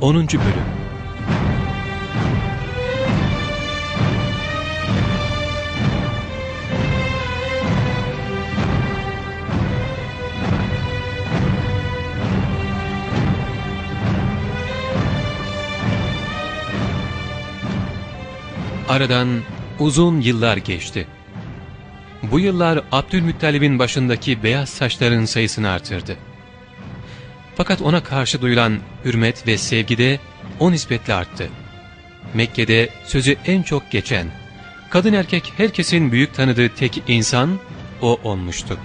10. Bölüm Aradan uzun yıllar geçti. Bu yıllar Abdülmuttalib'in başındaki beyaz saçların sayısını artırdı. Fakat ona karşı duyulan hürmet ve sevgi de o nispetle arttı. Mekke'de sözü en çok geçen, kadın erkek herkesin büyük tanıdığı tek insan o olmuştu.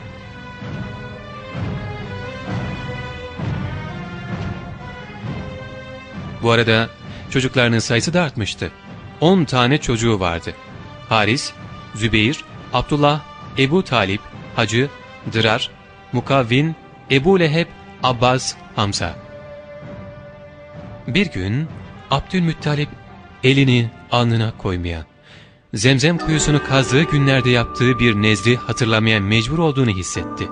Bu arada çocuklarının sayısı da artmıştı. On tane çocuğu vardı. Haris, Zübeyir, Abdullah, Ebu Talip, Hacı, Dırar, Mukavvin, Ebu Leheb, Abbas, Hamza. Bir gün Abdülmuttalip elini alnına koymaya, zemzem kuyusunu kazdığı günlerde yaptığı bir nezri hatırlamaya mecbur olduğunu hissetti.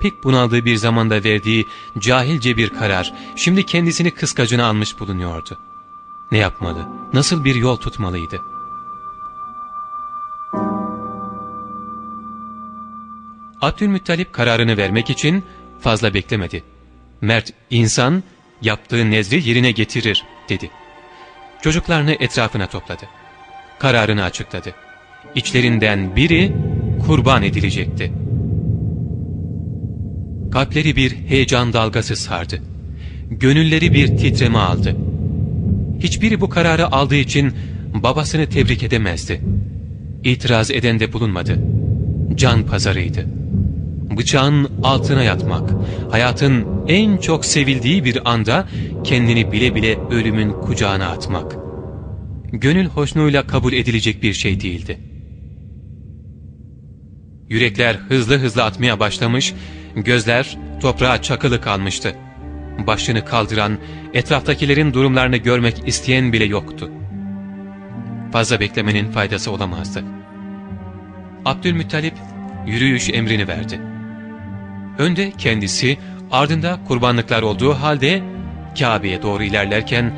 Pek bunaldığı bir zamanda verdiği cahilce bir karar şimdi kendisini kıskacına almış bulunuyordu. Ne yapmalı, nasıl bir yol tutmalıydı? Abdülmuttalip kararını vermek için fazla beklemedi. Mert insan yaptığı nezri yerine getirir dedi. Çocuklarını etrafına topladı. Kararını açıkladı. İçlerinden biri kurban edilecekti. Kalpleri bir heyecan dalgası sardı. Gönülleri bir titreme aldı. Hiçbiri bu kararı aldığı için babasını tebrik edemezdi. İtiraz eden de bulunmadı. Can pazarıydı. Bıçağın altına yatmak, hayatın en çok sevildiği bir anda kendini bile bile ölümün kucağına atmak. Gönül hoşnuğuyla kabul edilecek bir şey değildi. Yürekler hızlı hızlı atmaya başlamış, gözler toprağa çakılı kalmıştı. Başını kaldıran, etraftakilerin durumlarını görmek isteyen bile yoktu. Fazla beklemenin faydası olamazdı. Abdülmuttalip yürüyüş emrini verdi. Önde kendisi, ardında kurbanlıklar olduğu halde Kabe'ye doğru ilerlerken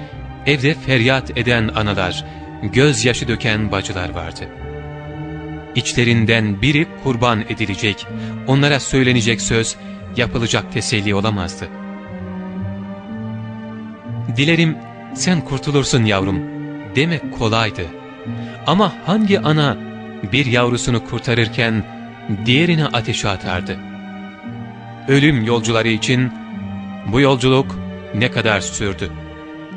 evde feryat eden analar, gözyaşı döken bacılar vardı. İçlerinden biri kurban edilecek, onlara söylenecek söz, yapılacak teselli olamazdı. Dilerim sen kurtulursun yavrum demek kolaydı. Ama hangi ana bir yavrusunu kurtarırken diğerini ateşe atardı? Ölüm yolcuları için bu yolculuk ne kadar sürdü?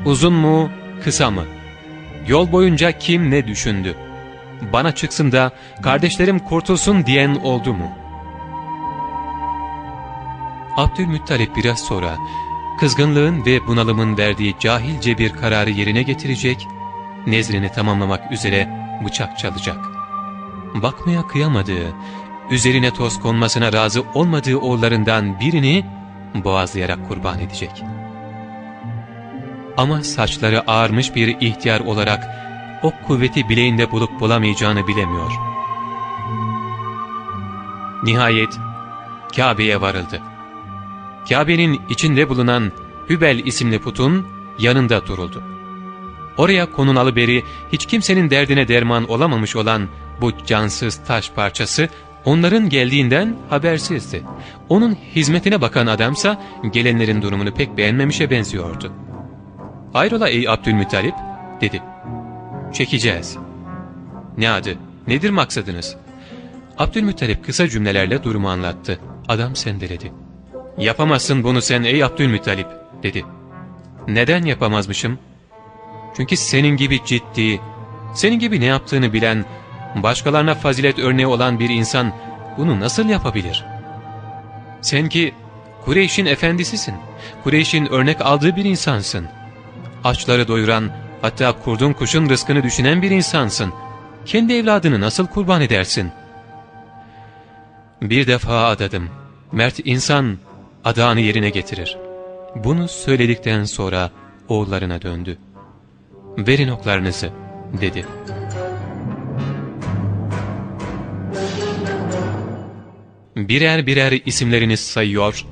Uzun mu, kısa mı? Yol boyunca kim ne düşündü? Bana çıksın da kardeşlerim kurtulsun diyen oldu mu? Abdülmuttalip biraz sonra kızgınlığın ve bunalımın verdiği cahilce bir kararı yerine getirecek, nezrini tamamlamak üzere bıçak çalacak. Bakmaya kıyamadığı, üzerine toz konmasına razı olmadığı oğullarından birini boğazlayarak kurban edecek. Ama saçları ağarmış bir ihtiyar olarak o kuvveti bileğinde bulup bulamayacağını bilemiyor. Nihayet Kabe'ye varıldı. Kabe'nin içinde bulunan Hübel isimli putun yanında duruldu. Oraya konunalı beri hiç kimsenin derdine derman olamamış olan bu cansız taş parçası onların geldiğinden habersizdi. Onun hizmetine bakan adamsa gelenlerin durumunu pek beğenmemişe benziyordu. ''Hayrola ey Abdülmuttalip?'' dedi. ''Çekeceğiz.'' ''Ne adı? Nedir maksadınız?'' Abdülmuttalip kısa cümlelerle durumu anlattı. Adam sendeledi. ''Yapamazsın bunu sen ey Abdülmuttalip.'' dedi. ''Neden yapamazmışım?'' Çünkü senin gibi ciddi, senin gibi ne yaptığını bilen, başkalarına fazilet örneği olan bir insan bunu nasıl yapabilir? Sen ki Kureyş'in efendisisin. Kureyş'in örnek aldığı bir insansın. Açları doyuran, hatta kurdun kuşun rızkını düşünen bir insansın. Kendi evladını nasıl kurban edersin? Bir defa adadım. Mert insan adağını yerine getirir. Bunu söyledikten sonra oğullarına döndü. ''Verin oklarınızı.'' dedi. Birer birer isimlerini sayıyor,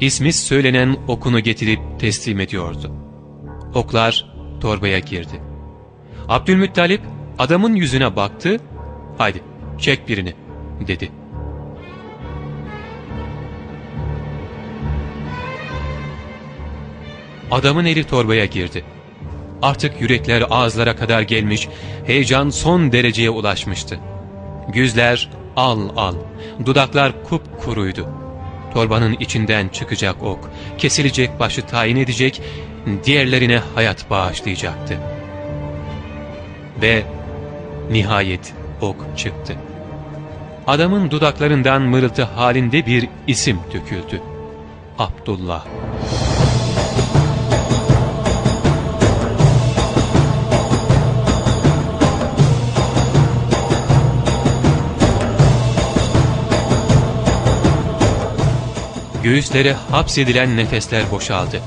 ismi söylenen okunu getirip teslim ediyordu. oklar torbaya girdi. Abdülmuttalip adamın yüzüne baktı, ''Haydi çek birini.'' dedi. Adamın eli torbaya girdi. Artık yürekler ağızlara kadar gelmiş, heyecan son dereceye ulaşmıştı. Güzler al al, dudaklar kupkuruydu. Torbanın içinden çıkacak ok, kesilecek başı tayin edecek, diğerlerine hayat bağışlayacaktı. Ve nihayet ok çıktı. Adamın dudaklarından mırıltı halinde bir isim döküldü. Abdullah. Göğüslere hapsedilen nefesler boşaldı.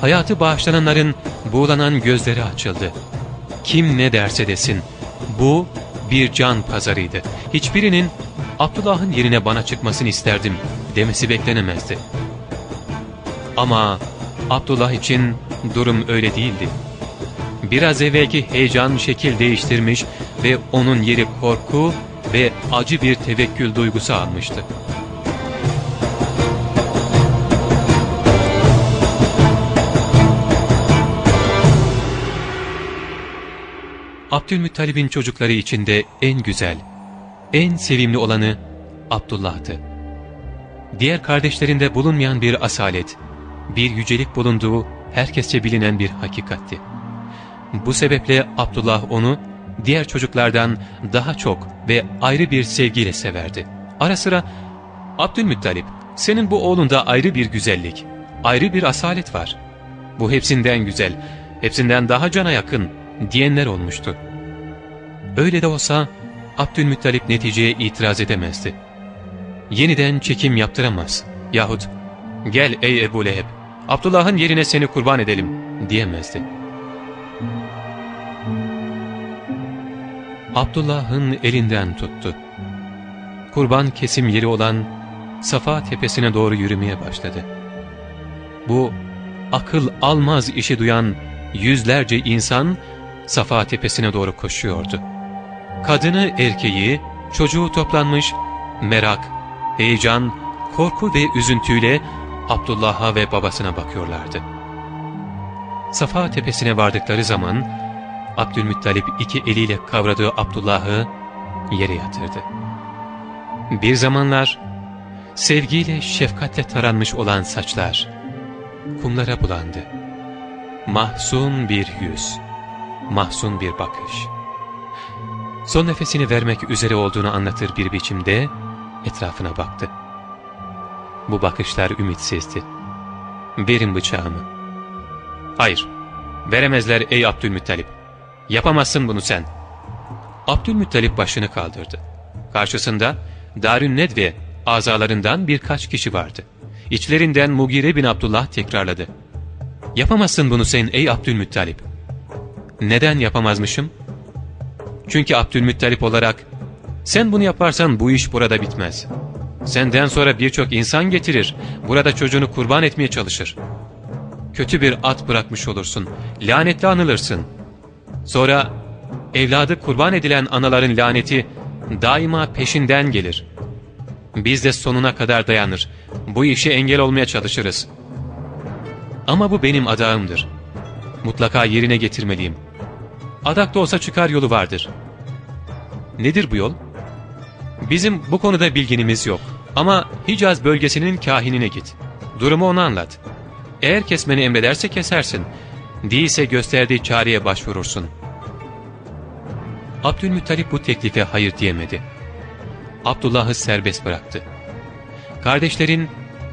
Hayatı bağışlananların buğulanan gözleri açıldı. Kim ne derse desin, bu bir can pazarıydı. Hiçbirinin Abdullah'ın yerine bana çıkmasını isterdim demesi beklenemezdi. Ama Abdullah için durum öyle değildi. Biraz evvelki heyecan şekil değiştirmiş ve onun yeri korku ve acı bir tevekkül duygusu almıştı. Abdülmuttalib'in çocukları içinde en güzel, en sevimli olanı Abdullah'tı. Diğer kardeşlerinde bulunmayan bir asalet, bir yücelik bulunduğu herkesçe bilinen bir hakikatti. Bu sebeple Abdullah onu diğer çocuklardan daha çok ve ayrı bir sevgiyle severdi. Ara sıra Abdülmuttalip senin bu oğlunda ayrı bir güzellik, ayrı bir asalet var. Bu hepsinden güzel, hepsinden daha cana yakın diyenler olmuştu. Öyle de olsa Abdülmuttalip neticeye itiraz edemezdi. Yeniden çekim yaptıramaz yahut gel ey Ebu Leheb Abdullah'ın yerine seni kurban edelim diyemezdi. Abdullah'ın elinden tuttu. Kurban kesim yeri olan Safa tepesine doğru yürümeye başladı. Bu akıl almaz işi duyan yüzlerce insan Safa tepesine doğru koşuyordu. Kadını, erkeği, çocuğu toplanmış, merak, heyecan, korku ve üzüntüyle Abdullah'a ve babasına bakıyorlardı. Safa tepesine vardıkları zaman Abdülmuttalip iki eliyle kavradığı Abdullah'ı yere yatırdı. Bir zamanlar sevgiyle, şefkatle taranmış olan saçlar kumlara bulandı. Mahzun bir yüz, mahzun bir bakış. Son nefesini vermek üzere olduğunu anlatır bir biçimde etrafına baktı. Bu bakışlar ümitsizdi. Verin bıçağımı. Hayır, veremezler ey Abdülmuttalip. Yapamazsın bunu sen. Abdülmuttalip başını kaldırdı. Karşısında Darün Nedve azalarından birkaç kişi vardı. İçlerinden Mugire bin Abdullah tekrarladı. Yapamazsın bunu sen ey Abdülmuttalip. Neden yapamazmışım? Çünkü Abdülmuttalip olarak sen bunu yaparsan bu iş burada bitmez. Senden sonra birçok insan getirir, burada çocuğunu kurban etmeye çalışır. Kötü bir at bırakmış olursun, lanetli anılırsın. Sonra evladı kurban edilen anaların laneti daima peşinden gelir. Biz de sonuna kadar dayanır, bu işe engel olmaya çalışırız. Ama bu benim adağımdır. Mutlaka yerine getirmeliyim. Adakta olsa çıkar yolu vardır. Nedir bu yol? Bizim bu konuda bilginimiz yok. Ama Hicaz bölgesinin kahinine git. Durumu ona anlat. Eğer kesmeni emrederse kesersin. Değilse gösterdiği çareye başvurursun. Abdülmuttalip bu teklife hayır diyemedi. Abdullah'ı serbest bıraktı. Kardeşlerin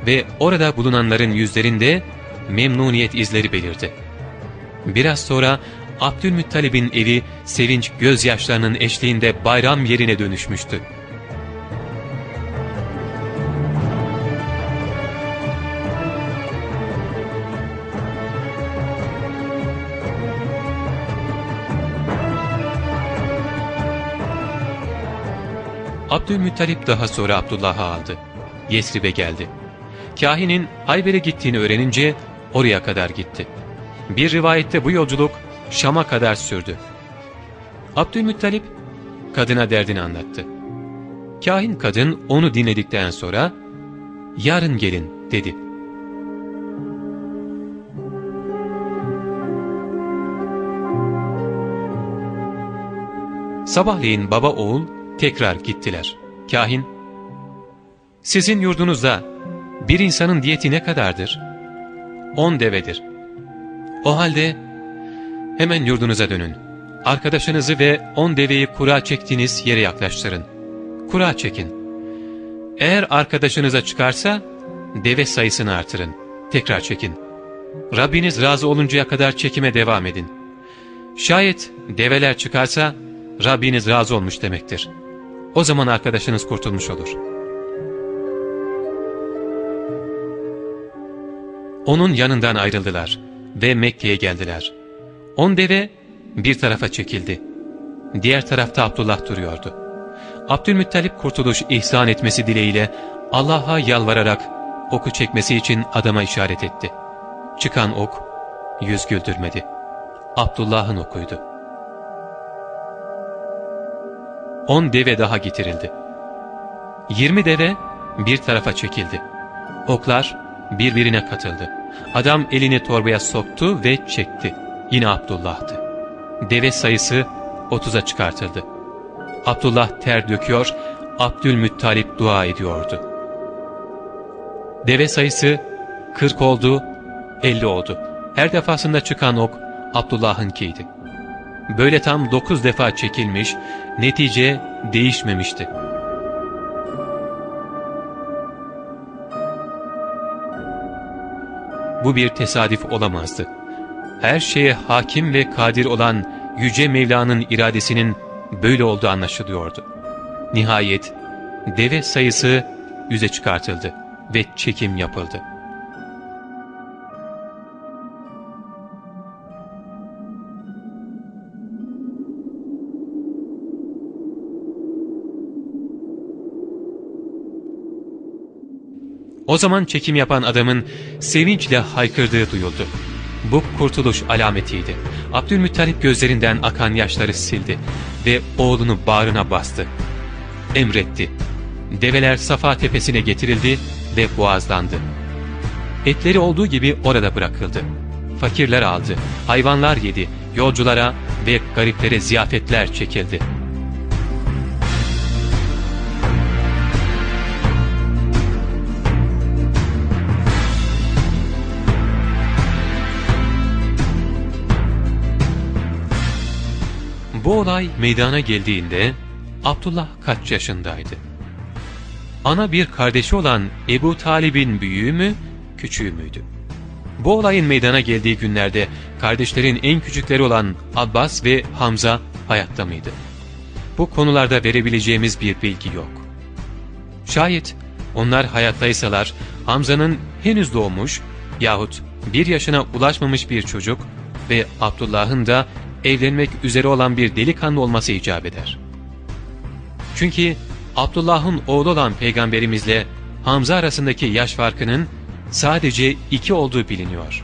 ve orada bulunanların yüzlerinde memnuniyet izleri belirdi. Biraz sonra Abdülmuttalib'in evi sevinç gözyaşlarının eşliğinde bayram yerine dönüşmüştü. Abdülmuttalip daha sonra Abdullah'ı aldı. Yesrib'e geldi. Kahinin Hayber'e gittiğini öğrenince oraya kadar gitti. Bir rivayette bu yolculuk Şam'a kadar sürdü. Abdülmuttalip kadına derdini anlattı. Kahin kadın onu dinledikten sonra yarın gelin dedi. Sabahleyin baba oğul tekrar gittiler. Kahin, sizin yurdunuzda bir insanın diyeti ne kadardır? On devedir. O halde hemen yurdunuza dönün. Arkadaşınızı ve on deveyi kura çektiğiniz yere yaklaştırın. Kura çekin. Eğer arkadaşınıza çıkarsa deve sayısını artırın. Tekrar çekin. Rabbiniz razı oluncaya kadar çekime devam edin. Şayet develer çıkarsa Rabbiniz razı olmuş demektir. O zaman arkadaşınız kurtulmuş olur. Onun yanından ayrıldılar ve Mekke'ye geldiler. On deve bir tarafa çekildi. Diğer tarafta Abdullah duruyordu. Abdülmuttalip kurtuluş ihsan etmesi dileğiyle Allah'a yalvararak oku çekmesi için adama işaret etti. Çıkan ok yüz güldürmedi. Abdullah'ın okuydu. On deve daha getirildi. Yirmi deve bir tarafa çekildi. Oklar birbirine katıldı. Adam elini torbaya soktu ve çekti. Yine Abdullah'tı. Deve sayısı otuza çıkartıldı. Abdullah ter döküyor, Abdülmuttalip dua ediyordu. Deve sayısı kırk oldu, elli oldu. Her defasında çıkan ok Abdullah'ınkiydi. Böyle tam dokuz defa çekilmiş, netice değişmemişti. Bu bir tesadüf olamazdı. Her şeye hakim ve kadir olan Yüce Mevla'nın iradesinin böyle olduğu anlaşılıyordu. Nihayet deve sayısı yüze çıkartıldı ve çekim yapıldı. O zaman çekim yapan adamın sevinçle haykırdığı duyuldu. Bu kurtuluş alametiydi. Abdülmuttalip gözlerinden akan yaşları sildi ve oğlunu bağrına bastı. Emretti. Develer Safa tepesine getirildi ve boğazlandı. Etleri olduğu gibi orada bırakıldı. Fakirler aldı, hayvanlar yedi, yolculara ve gariplere ziyafetler çekildi. Olay meydana geldiğinde Abdullah kaç yaşındaydı? Ana bir kardeşi olan Ebu Talib'in büyüğü mü, küçüğü müydü? Bu olayın meydana geldiği günlerde kardeşlerin en küçükleri olan Abbas ve Hamza hayatta mıydı? Bu konularda verebileceğimiz bir bilgi yok. Şayet onlar hayattaysalar Hamza'nın henüz doğmuş yahut bir yaşına ulaşmamış bir çocuk ve Abdullah'ın da evlenmek üzere olan bir delikanlı olması icap eder. Çünkü Abdullah'ın oğlu olan peygamberimizle Hamza arasındaki yaş farkının sadece iki olduğu biliniyor.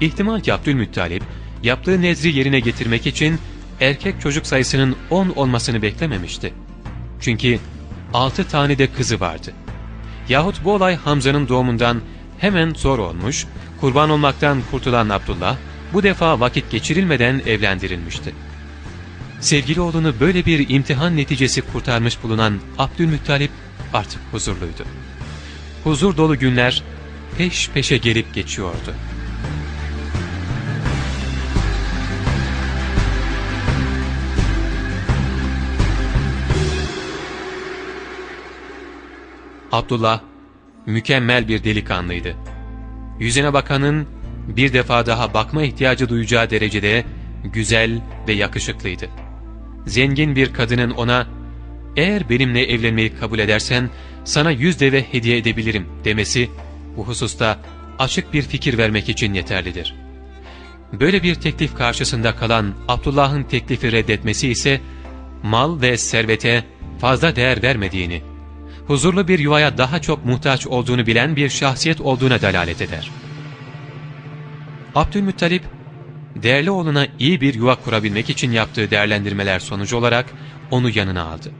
İhtimal ki Abdülmuttalip yaptığı nezri yerine getirmek için erkek çocuk sayısının on olmasını beklememişti. Çünkü altı tane de kızı vardı. Yahut bu olay Hamza'nın doğumundan hemen zor olmuş, kurban olmaktan kurtulan Abdullah, bu defa vakit geçirilmeden evlendirilmişti. Sevgili oğlunu böyle bir imtihan neticesi kurtarmış bulunan Abdülmuttalip artık huzurluydu. Huzur dolu günler peş peşe gelip geçiyordu. Abdullah mükemmel bir delikanlıydı. Yüzüne bakanın bir defa daha bakma ihtiyacı duyacağı derecede güzel ve yakışıklıydı. Zengin bir kadının ona eğer benimle evlenmeyi kabul edersen sana yüz deve hediye edebilirim demesi bu hususta açık bir fikir vermek için yeterlidir. Böyle bir teklif karşısında kalan Abdullah'ın teklifi reddetmesi ise mal ve servete fazla değer vermediğini, huzurlu bir yuvaya daha çok muhtaç olduğunu bilen bir şahsiyet olduğuna delalet eder.'' Abdülmuttalip, değerli oğluna iyi bir yuva kurabilmek için yaptığı değerlendirmeler sonucu olarak onu yanına aldı.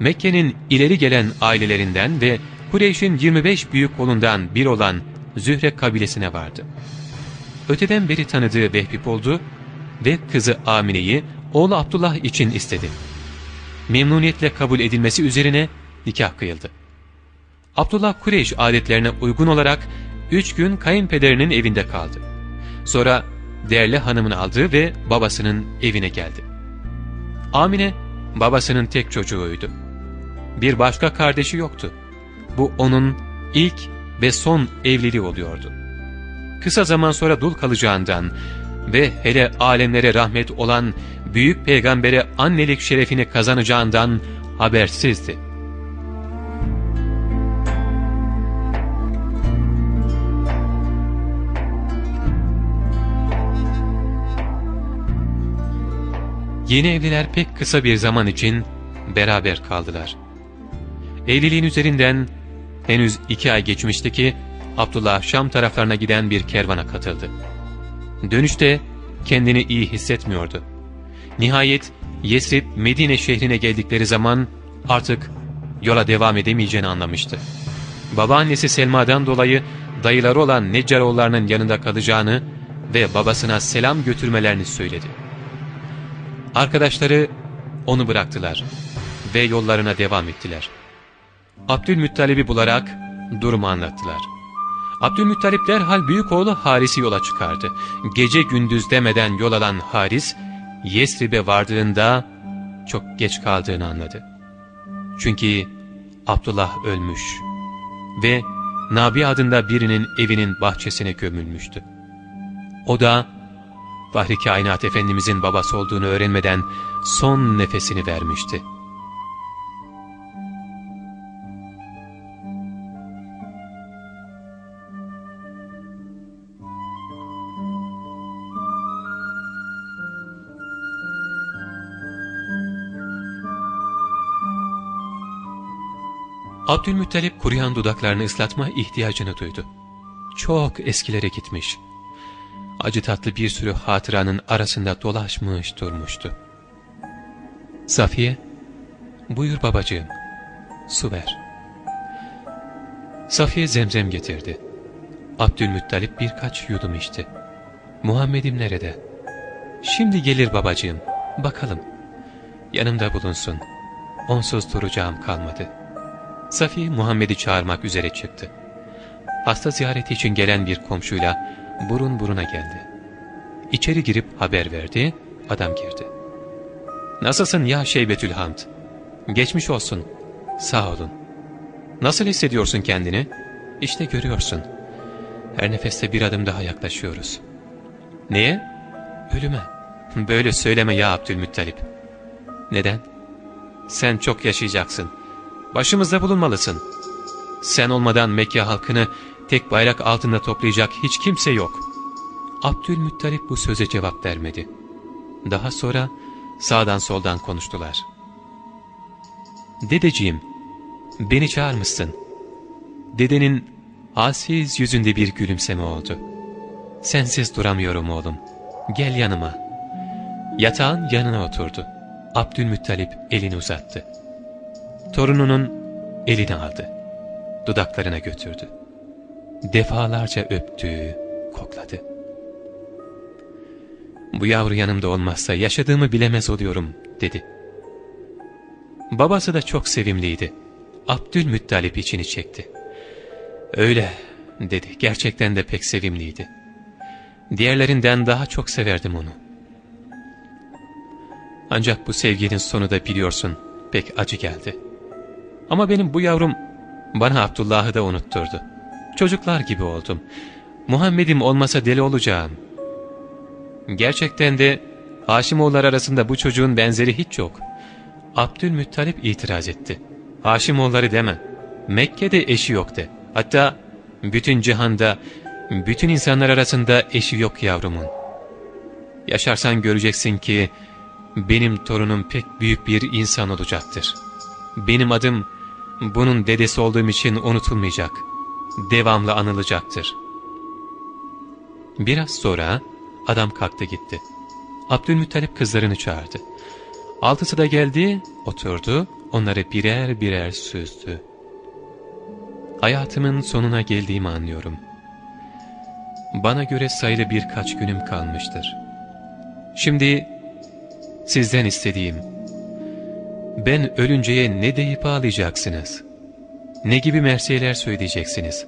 Mekke'nin ileri gelen ailelerinden ve Kureyş'in 25 büyük kolundan bir olan Zühre kabilesine vardı. Öteden beri tanıdığı Vehbip oldu ve kızı Amine'yi oğlu Abdullah için istedi. Memnuniyetle kabul edilmesi üzerine nikah kıyıldı. Abdullah Kureyş adetlerine uygun olarak üç gün kayınpederinin evinde kaldı. Sonra değerli hanımını aldı ve babasının evine geldi. Amine babasının tek çocuğuydu. Bir başka kardeşi yoktu. Bu onun ilk ve son evliliği oluyordu. Kısa zaman sonra dul kalacağından ve hele alemlere rahmet olan büyük peygambere annelik şerefini kazanacağından habersizdi. Yeni evliler pek kısa bir zaman için beraber kaldılar. Evliliğin üzerinden henüz iki ay geçmişti ki Abdullah Şam taraflarına giden bir kervana katıldı. Dönüşte kendini iyi hissetmiyordu. Nihayet Yesrib Medine şehrine geldikleri zaman artık yola devam edemeyeceğini anlamıştı. Babaannesi Selma'dan dolayı dayıları olan Neccaroğullarının yanında kalacağını ve babasına selam götürmelerini söyledi. Arkadaşları onu bıraktılar ve yollarına devam ettiler. Abdülmuttalib'i bularak durumu anlattılar. Abdülmuttalip derhal büyük oğlu Haris'i yola çıkardı. Gece gündüz demeden yol alan Haris, Yesrib'e vardığında çok geç kaldığını anladı. Çünkü Abdullah ölmüş ve Nabi adında birinin evinin bahçesine gömülmüştü. O da Fahri Kainat Efendimizin babası olduğunu öğrenmeden son nefesini vermişti. Abdülmuttalip kuruyan dudaklarını ıslatma ihtiyacını duydu. Çok eskilere gitmiş. Acı tatlı bir sürü hatıranın arasında dolaşmış durmuştu. Safiye, buyur babacığım, su ver. Safiye zemzem getirdi. Abdülmuttalip birkaç yudum içti. Muhammed'im nerede? Şimdi gelir babacığım, bakalım. Yanımda bulunsun. Onsuz duracağım kalmadı.'' Safiye Muhammed'i çağırmak üzere çıktı. Hasta ziyareti için gelen bir komşuyla burun buruna geldi. İçeri girip haber verdi, adam girdi. ''Nasılsın ya Şeybetül Hamd? Geçmiş olsun. Sağ olun. Nasıl hissediyorsun kendini? İşte görüyorsun. Her nefeste bir adım daha yaklaşıyoruz. Neye? Ölüme. Böyle söyleme ya Abdülmuttalip. Neden? Sen çok yaşayacaksın. Başımızda bulunmalısın. Sen olmadan Mekke halkını tek bayrak altında toplayacak hiç kimse yok. Abdülmuttalip bu söze cevap vermedi. Daha sonra sağdan soldan konuştular. Dedeciğim, beni çağırmışsın. Dedenin halsiz yüzünde bir gülümseme oldu. Sensiz duramıyorum oğlum. Gel yanıma. Yatağın yanına oturdu. Abdülmuttalip elini uzattı. Torununun elini aldı. Dudaklarına götürdü. Defalarca öptü, kokladı. Bu yavru yanımda olmazsa yaşadığımı bilemez oluyorum dedi. Babası da çok sevimliydi. Abdülmuttalip içini çekti. Öyle dedi. Gerçekten de pek sevimliydi. Diğerlerinden daha çok severdim onu. Ancak bu sevginin sonu da biliyorsun pek acı geldi. Ama benim bu yavrum bana Abdullah'ı da unutturdu. Çocuklar gibi oldum. Muhammed'im olmasa deli olacağım. Gerçekten de Haşimoğullar arasında bu çocuğun benzeri hiç yok. Abdülmuttalip itiraz etti. Haşimoğulları deme. Mekke'de eşi yok de. Hatta bütün cihanda, bütün insanlar arasında eşi yok yavrumun. Yaşarsan göreceksin ki benim torunum pek büyük bir insan olacaktır. Benim adım bunun dedesi olduğum için unutulmayacak, devamlı anılacaktır. Biraz sonra adam kalktı gitti. Abdülmuttalip kızlarını çağırdı. Altısı da geldi, oturdu, onları birer birer süzdü. Hayatımın sonuna geldiğimi anlıyorum. Bana göre sayılı birkaç günüm kalmıştır. Şimdi sizden istediğim, ben ölünceye ne deyip ağlayacaksınız? Ne gibi mersiyeler söyleyeceksiniz?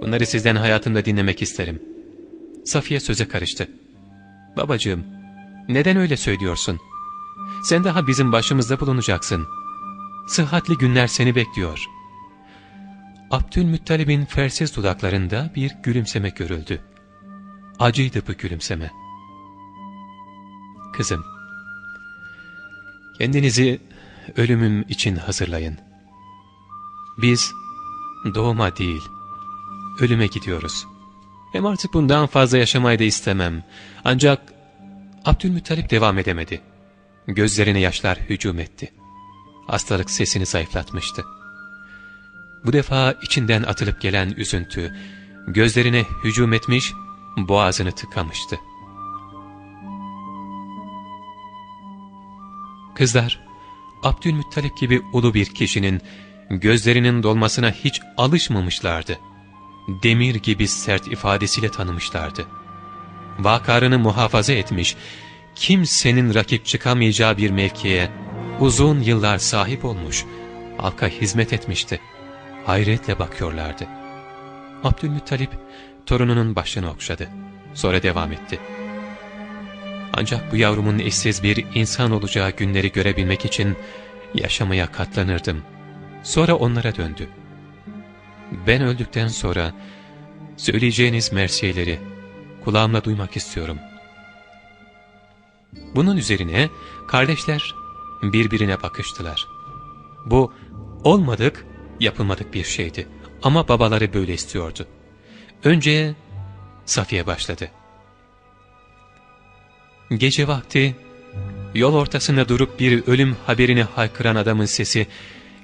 Bunları sizden hayatımda dinlemek isterim. Safiye söze karıştı. Babacığım, neden öyle söylüyorsun? Sen daha bizim başımızda bulunacaksın. Sıhhatli günler seni bekliyor. Abdülmuttalib'in fersiz dudaklarında bir gülümseme görüldü. Acıydı bu gülümseme. Kızım, kendinizi ölümüm için hazırlayın. Biz doğuma değil, ölüme gidiyoruz. Hem artık bundan fazla yaşamayı da istemem. Ancak Abdülmuttalip devam edemedi. Gözlerine yaşlar hücum etti. Hastalık sesini zayıflatmıştı. Bu defa içinden atılıp gelen üzüntü, gözlerine hücum etmiş, boğazını tıkamıştı. Kızlar, Abdülmuttalip gibi ulu bir kişinin gözlerinin dolmasına hiç alışmamışlardı. Demir gibi sert ifadesiyle tanımışlardı. Vakarını muhafaza etmiş, kimsenin rakip çıkamayacağı bir mevkiye uzun yıllar sahip olmuş, halka hizmet etmişti. Hayretle bakıyorlardı. Abdülmuttalip torununun başını okşadı. Sonra devam etti. Ancak bu yavrumun eşsiz bir insan olacağı günleri görebilmek için yaşamaya katlanırdım. Sonra onlara döndü. Ben öldükten sonra söyleyeceğiniz mersiyeleri kulağımla duymak istiyorum. Bunun üzerine kardeşler birbirine bakıştılar. Bu olmadık, yapılmadık bir şeydi. Ama babaları böyle istiyordu. Önce Safiye başladı. Gece vakti yol ortasında durup bir ölüm haberini haykıran adamın sesi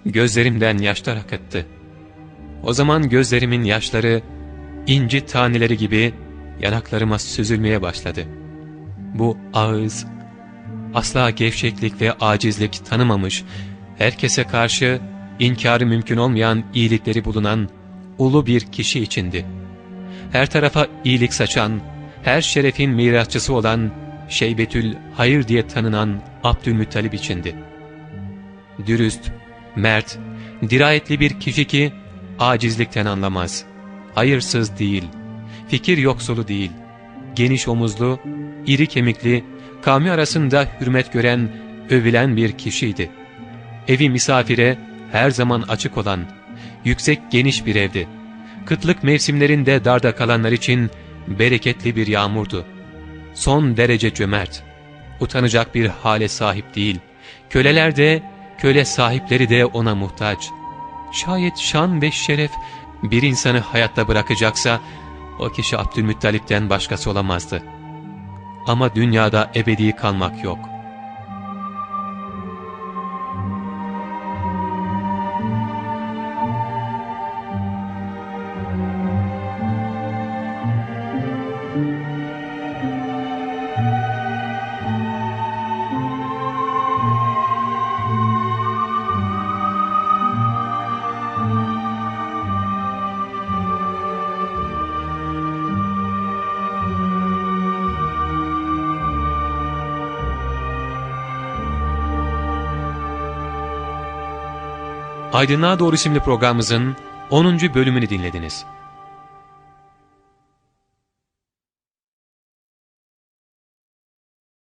gözlerimden yaşlar akıttı. O zaman gözlerimin yaşları inci taneleri gibi yanaklarıma süzülmeye başladı. Bu ağız asla gevşeklik ve acizlik tanımamış, herkese karşı inkarı mümkün olmayan iyilikleri bulunan ulu bir kişi içindi. Her tarafa iyilik saçan, her şerefin mirasçısı olan Şeybetül Hayır diye tanınan Abdülmuttalip içindi. Dürüst, mert, dirayetli bir kişi ki acizlikten anlamaz. Hayırsız değil, fikir yoksulu değil, geniş omuzlu, iri kemikli, kavmi arasında hürmet gören, övülen bir kişiydi. Evi misafire her zaman açık olan, yüksek geniş bir evdi. Kıtlık mevsimlerinde darda kalanlar için bereketli bir yağmurdu. Son derece cömert, utanacak bir hale sahip değil. Köleler de, köle sahipleri de ona muhtaç. Şayet şan ve şeref bir insanı hayatta bırakacaksa, o kişi Abdülmuttalip'ten başkası olamazdı. Ama dünyada ebedi kalmak yok. Aydınlığa Doğru isimli programımızın 10. bölümünü dinlediniz.